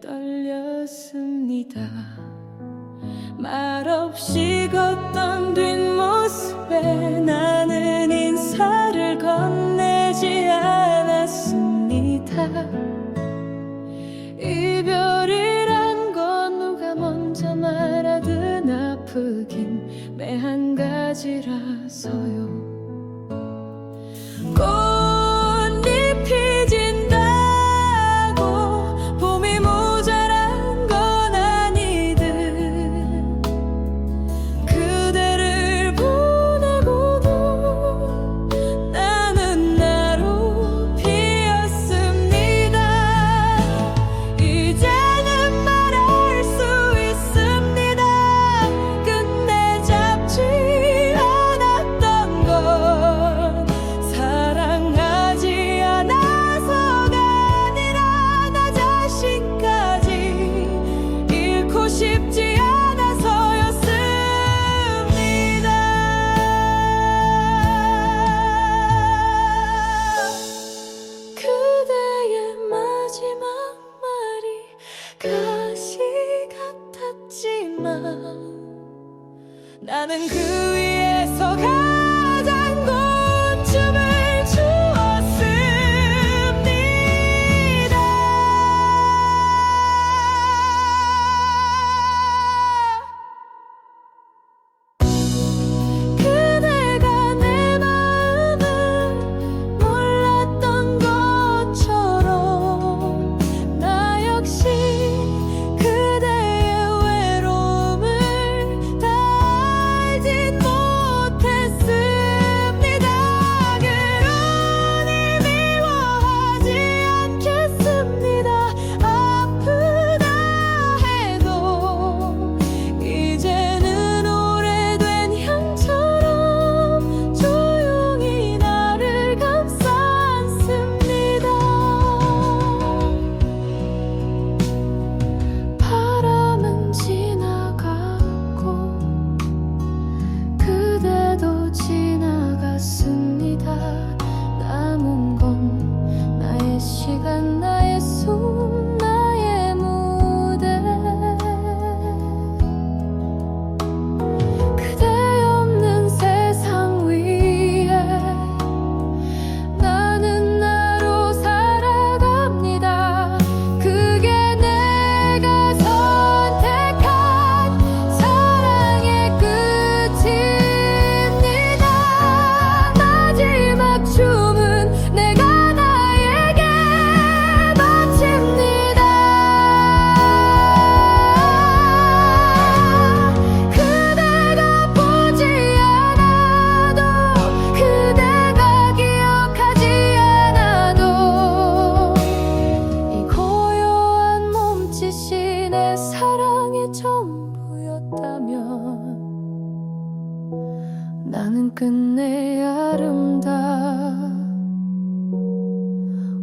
떨렸습니다. 말없이 걷던 뒷모습에 나는 인사를 건네지 않았습니다. 이별이란 건 누가 먼저 말하든 아프긴 매한 가지라서요. 나는 그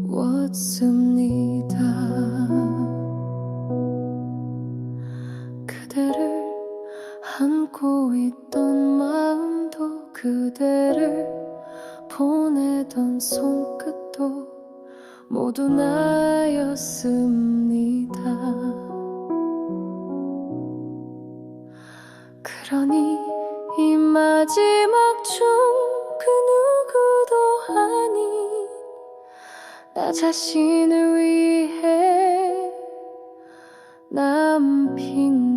아름다웠습니다. 그대를 안고 있던 마음도 그대를 보내던 손끝도 모두 나였습니다. 그러니 이 마지막 중그 누구도 아닌 나 자신을 위해 남핀